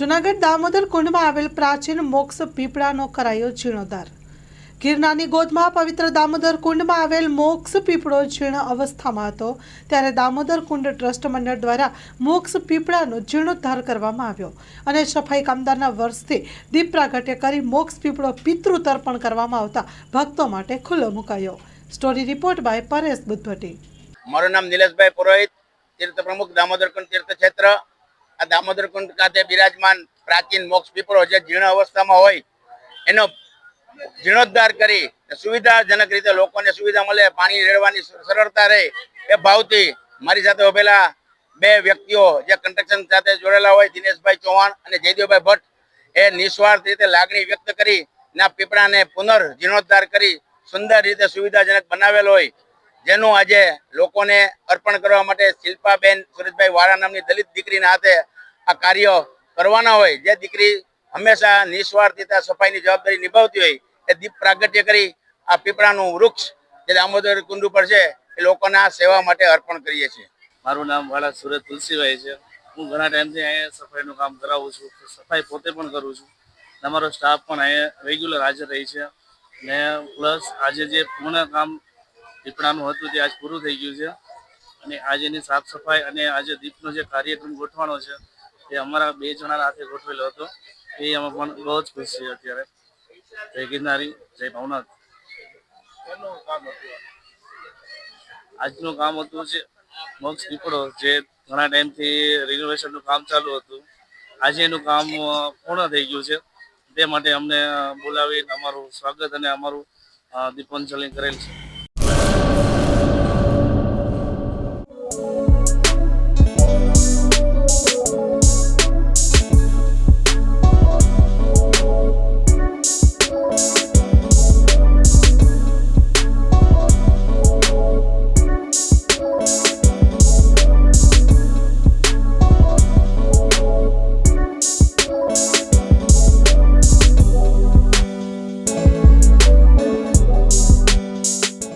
જુનાગઢ દામોદર કુંડમાં આવેલ પ્રાચીન મોક્ષ પીપળાનો કરાયો જીર્ણોદ્ધાર. ગિરનારની ગોદમાં પવિત્ર દામોદર કુંડમાં આવેલ મોક્ષ પીપળો જીર્ણ અવસ્થામાં હતો, ત્યારે દામોદર કુંડ ટ્રસ્ટ મંડળ દ્વારા મોક્ષ પીપળાનો જીર્ણોદ્ધાર કરવામાં આવ્યો અને સફાઈ કામદારના વર્ષથી દીપ પ્રાગટ્ય કરી મોક્ષ પીપળો પિતૃ તર્પણ કરવામાં આવતા ભક્તો માટે ખુલ્લો મુકાયો. Story report by Paresh Buddhavati. મારું નામ નિલેશભાઈ પુરોહિત તીર્થ પ્રમુખ દામોદર કુંડ તીર્થ ક્ષેત્ર. આ દામોદર કુંડ ખાતે બિરાજમાન પ્રાચીન મોક્ષ પીપળો જે જીર્ણ અવસ્થામાં હોય, એનો જીર્ણોદ્ધાર કરી સુવિધાજનક રીતે લોકોને સુવિધા મળે, પાણી રેડવાની સરળતા રહે, એ ભાવથી મારી સાથે ઉભેલા બે વ્યક્તિઓ જે કન્સ્ટ્રક્શન સાથે જોડેલા હોય, દિનેશભાઈ ચૌહાણ અને જયદેવભાઈ ભટ્ટ, એ નિસ્વાર્થ રીતે લાગણી વ્યક્ત કરી ના પીપળાને પુનર્જીર્ણોદ્ધાર કરી સુંદર રીતે સુવિધાજનક બનાવેલ હોય જેનું આજે લોકોને અર્પણ કરવા માટે શિલ્પાબેન સુરેશભાઈ વાળા નામની દલિત દીકરીના હાથે આ કાર્ય કરવાના હોય, જે દીકરી હંમેશા નિસ્વાર્થ સફાઈની જવાબદારી નિભાવતી હોય, એ દીપ પ્રાગટ્ય કરી આ પીપળાનું વૃક્ષ જે દામોદર કુંડુ પર છે, એ લોકોના સેવા માટે અર્પણ કરીએ છીએ. મારું નામ વાળા સુરત તુલસીભાઈ છે. હું ઘણા ટાઈમથી અહીંયા સફાઈનું કામ કરાવું છું સફાઈ પોતે પણ કરું છું. અમારો સ્ટાફ પણ અહીંયા રેગ્યુલર હાજર રહી છે. ને પ્લસ આજે જે પૂર્ણ કામ દીપડાનું હતું તે આજ પૂરું થઈ ગયું છે. અને આજેની સાફ સફાઈ અને આજે દીપનો જે કાર્યક્રમ ગોઠવાનો છે, એ અમારા બે જણાના હાથે ગોઠવેલો હતો. એ અમે પણ બહુ જ ખુશ છીએ અત્યારે. જય ગિરનારી, જય ભવનાથ. આજનું કામ હતું જે મોક્ષ દીપડો, જે ઘણા ટાઈમથી રિનોવેશનનું કામ ચાલુ હતું. આજે એનું કામ પૂર્ણ થઈ ગયું છે. તે માટે અમને બોલાવી અમારું સ્વાગત અને અમારું દીપાંજલિ કરેલ છે.